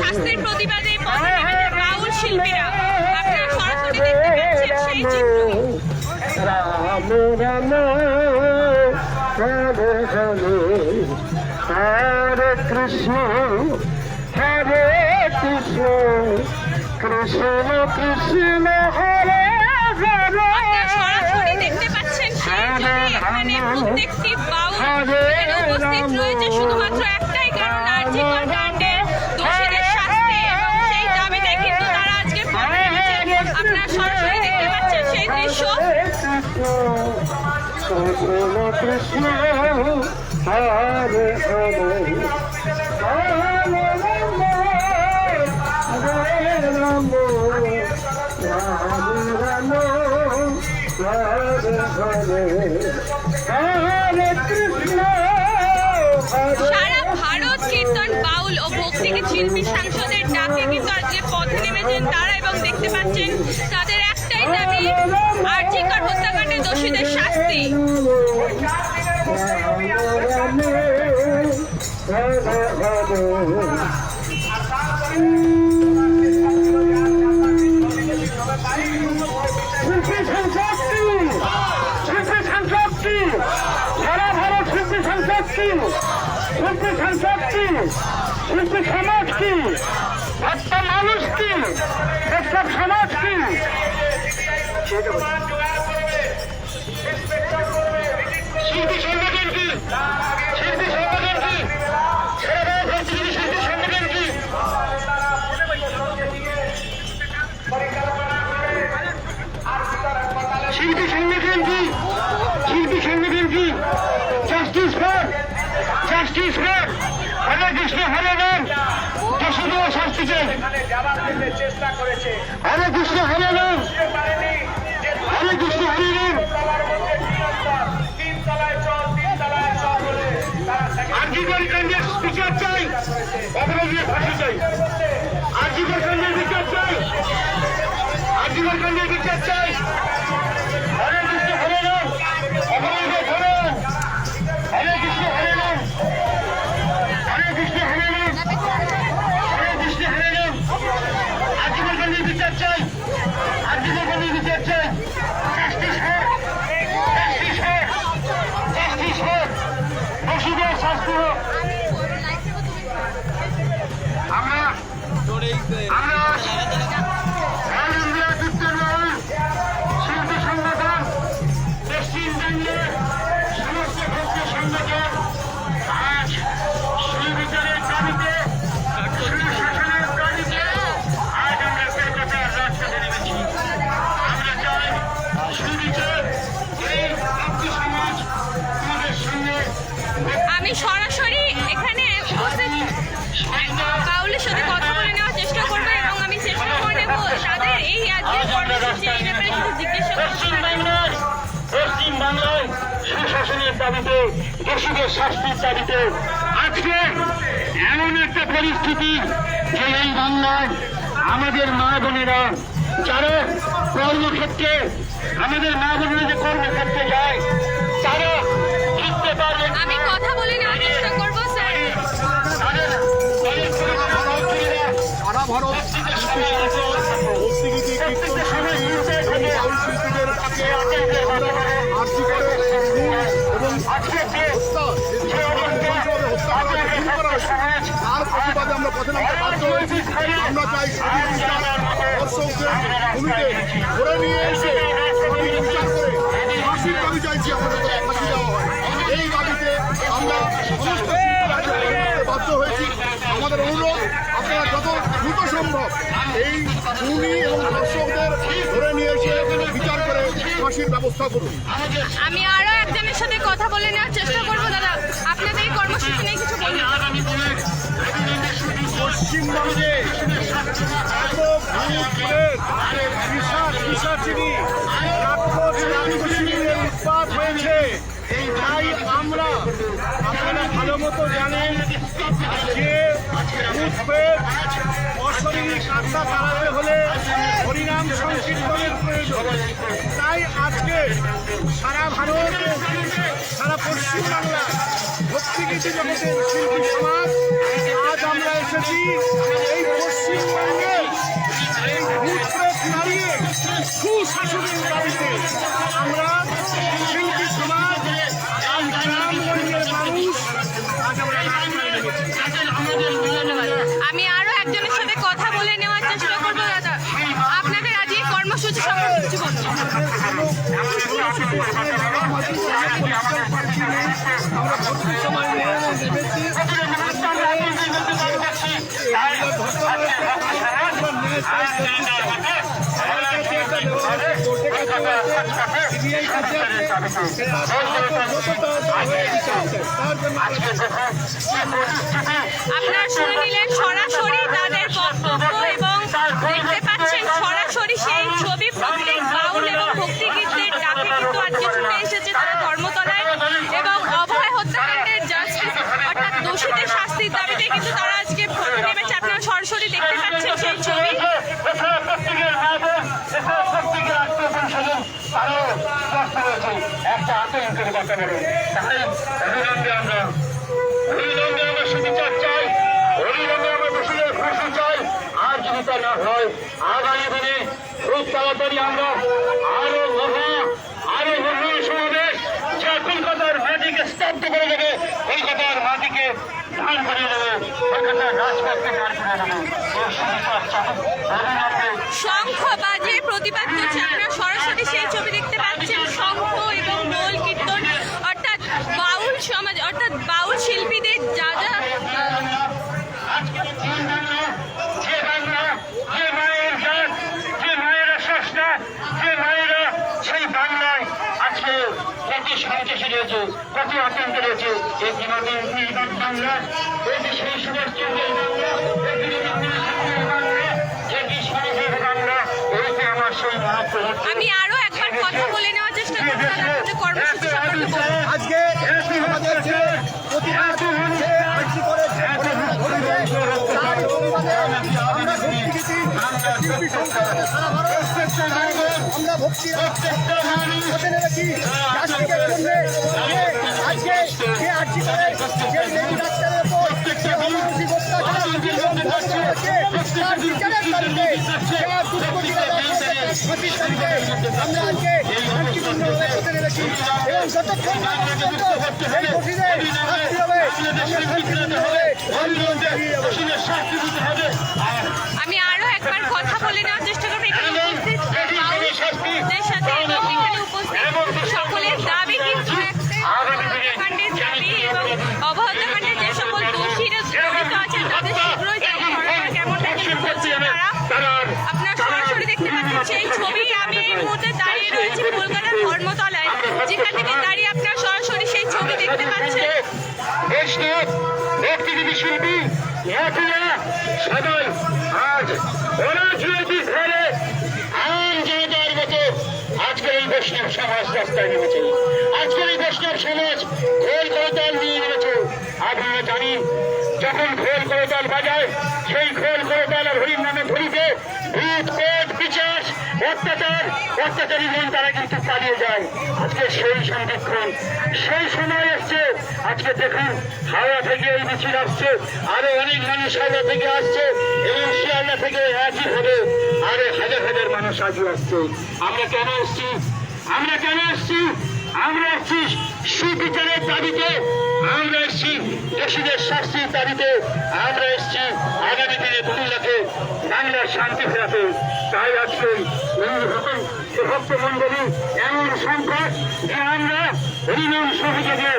শাস্তির প্রতিবাদে বাউল শিল্পীরা আপনারা সরাসরি দেখতে পাচ্ছেন সেই হরে কৃষ্ণ হরে কৃষ্ণ। কৃষ্ণ কৃষ্ণ হরে সরাসরি দেখতে পাচ্ছেন সেই ছবি এখানে প্রত্যেকটি বাউল এখানে উপস্থিত রয়েছে শুধুমাত্র একটাই কারণ আর্জিকর কাণ্ডের দোষীদের শাস্তি এবং সেই দাবিতে কিন্তু তারা আজকে পথে নেমেছে আপনারা সরাসরি দেখতে পাচ্ছেন সেই দৃশ্য কৃষ্ণ কৃষ্ণ হরে হরে সারা ভারত কীর্তন বাউল ও ভক্তিগীত শিল্পী সাংসদের ডাকে কিন্তু আজকে পথে নেমেছেন তারা এবং দেখতে পাচ্ছেন তাদের একটাই দাবি আর্জিকর হত্যাকাণ্ডে দোষীদের শাস্তি শিল্পী শিল্পী সমাজটি একটা মানুষটি দেশের সমাজটি শিল্পী সংগঠনটি শিল্পী সংগঠনটি সারা ভারত শিল্পী সংগঠনটি শিল্পী সংগঠন কি? শিল্পী সংগঠন কি? Justice for justice for Hare Krishna Hare করেছে। হরে কৃষ্ণ হরে রাম হরে কৃষ্ণ হরে রাম আর্জিকর কাণ্ডের বিচার চাই? অপরাধীদের ফাঁসি চাই? আর্জিকর কাণ্ডের আমরা দাবিতে দোষীদের শাস্তির দাবিতে আজকে এমন একটা পরিস্থিতি যে এই বাংলায় আমাদের মা বোনেরা, যারা কর্মক্ষেত্রে, আমাদের মা বোনেরা যে কর্মক্ষেত্রে যায়, তারা জিততে পারবেন কথা দর্শকদের ভূমিকে ধরে নিয়ে এসে স্বাধীন করে ফাঁসির দাবি চাইছি আমাদের ফাঁসি দেওয়া হয়। এই দাবিতে আমরা সমস্ত বাধ্য হয়েছি। আমাদের অনুরোধ আপনারা যত দ্রুত সম্ভব এই খুনি এবং দর্শকদের ধরে নিয়ে এসে বিচার করে ফাঁসির ব্যবস্থা করুন। আমি আরও একজনের সাথে কথা বলে নেওয়ার চেষ্টা করব দাদা। আপনাদের এই কর্মসূচি নিয়ে কিছু বলুন। পশ্চিমবঙ্গে উৎপাত হয়েছে তাই আমরা আপনারা ভালো মতো জানেন যে উৎপেদ অশরীরী কাঁচা তাড়াতে হলে হরিনাম সংকীর্তনের প্রয়োজন তাই আজকে সারা ভারত সারা পশ্চিম বাংলা ভক্তিগীতি আমরা এসেছি এই পশ্চিমবঙ্গে এই ভূতপ্রেত নাড়িয়ে সুশাসনের দাবিতে। আপনারা শুনে নিলেন সরাসরি তাদের বক্তব্য এবং দেখতে একটা আমরা সুবিচার চাই অবিলম্বে আমরা দোষীদের চাই। আর যদি তা না হয়, আগামী আমরা আরও মহা আরও মহা সমাবেশ যা কলকাতার মাটিকে স্তব্ধ করে দেবে ধান দেবে, কলকাতার রাজপথকে দাঁড় করে দেবে অবিলম্বে শঙ্খ বাজে প্রতিবাদ করছে আপনারা সরাসরি সেই ছবি দেখতে পাচ্ছেন শঙ্খ এবং দোল কীর্তন অর্থাৎ বাউল সমাজ অর্থাৎ বাউল শিল্পীদের যা যা আহ, আজকে যে বাংলা যে বাংলা যে মায়ের জাত যে মায়েরা সস্তা যে মায়েরা সেই বাংলায় আজকে কত সন্ত্রাসী রয়েছে কত আতঙ্ক রয়েছে এই বিনোদন বাংলা? এই যে সেই মহাপ্রভু আমি আরও একবার কথা বলে নেওয়ার চেষ্টা করছি কর্মসূচি সম্পর্কে আজকে আমরা ভক্তি হতে জন্য যে আজকে আর্জি করে যে লেডি ডাক্তারের উপর এবং যতক্ষণ হবে আমি আরও একবার কথা বলে নেওয়ার চেষ্টা করব মুহূর্তে দাঁড়িয়ে রয়েছি কলকাতার ধর্মতলায় যেখান থেকে দাঁড়িয়ে আপনারা সরাসরি সেই ছবি দেখতে পাচ্ছেন। বৈষ্ণব শিল্পী সবাই আজ অনাজনৈতিক ঘরে আম জনতার মতো আজকের এই বৈষ্ণব সমাজ রাস্তায় নেমেছে। আজকের এই বৈষ্ণব সমাজ ঘোল করতাল নিয়ে নেমেছে। আপনারা যখন ঘোল করতাল বাজায় সেই ঘোল করতাল আর হরির নামে ধরিতে ভূত পিচাস অত্যাচার, অত্যাচারী জন তারা কিন্তু পালিয়ে যায়। আজকে সেই সন্ধিক্ষণ সেই সময় এসছে আজকে দেখুন, হাওড়া থেকে এই মিছিল আসছে, আরও অনেক মানুষ হাওড়া থেকে আসছে, এবং শিয়ালদা থেকে একই হবে আরও হাজার হাজার মানুষ আজও আসছে। আমরা কেন এসছি আমরা কেন এসছি আমরা এসছি সুবিচারের দাবিতে। আমরা এসছি দোষীদের শাস্তির দাবিতে। আমরা এসছি আগামী দিনে বাংলাকে বাংলার শান্তি ফেরাতে তাই আজকে এই রকম ভক্ত এমন সংকট যে আমরা হরিনাম সহযোগে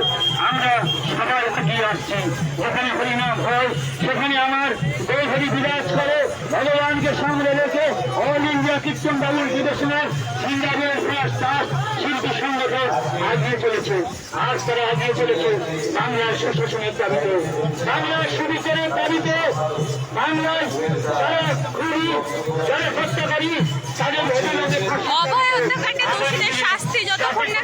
আমরা সবাই এগিয়ে আসছি। যেখানে হরিনাম হয়, সেখানে আমার দেহরি বিরাজ করে ভগবানকে সামনে রেখে অল ইন্ডিয়া কীর্তন বাবুর বিবেচনার সিঙ্গারের দাস দাস শিল্পী সংগঠন আগিয়ে চলেছে। আজ তারা আগিয়ে চলেছে বাংলার সুশাসনের দাবিতে। বাংলার সুবিচারের দাবিতে বাংলায় অভয় হত্যাকাণ্ডে দোষীদের শাস্তি যতক্ষণ না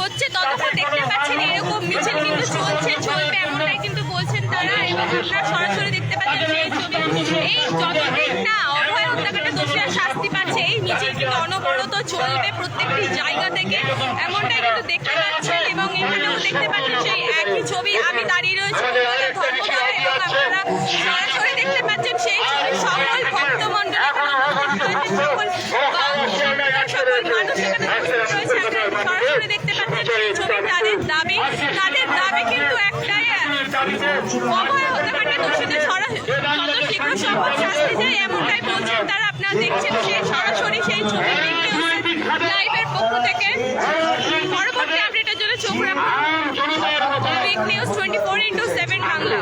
হচ্ছে, ততক্ষণ দেখতে পাচ্ছেন এরকম মিছিল কিন্তু চলছে, চলবে এমনটাই কিন্তু বলছেন তারা এবং আপনারা সরাসরি দেখতে পাচ্ছেন সেই ছবি, এই যতদিন না অভয় হত্যাকাণ্ডে দোষীরা শাস্তি পাচ্ছে, এই মিছিল কিন্তু অনবরত চলবে প্রত্যেকটি জায়গা থেকে। এমনটাই কিন্তু দেখতে পাচ্ছেন এবং এখানেও দেখতে পাচ্ছেন সেই একই ছবি। আমি দাঁড়িয়ে রয়েছি ধর্মতলায় এবং আপনারা সরাসরি দেখতে পাচ্ছেন সেই ছবি সকল ভক্তমণ্ডলী সকল মানুষ সরাসরি দেখতে পাচ্ছেন ছবি তাদের দাবি তাদের দাবি কিন্তু একটাই অভয় হত্যাকাণ্ডে দোষীদের সরা- শীঘ্র সম্ভব শাস্তি চাই এমনটাই বলছেন তারা আপনারা দেখছেন সেই সরাসরি সেই ছবি লাইভের পক্ষ থেকে পরবর্তী আপডেটের জন্য চোখ রাখুন। Big news twenty four into seven Bangla.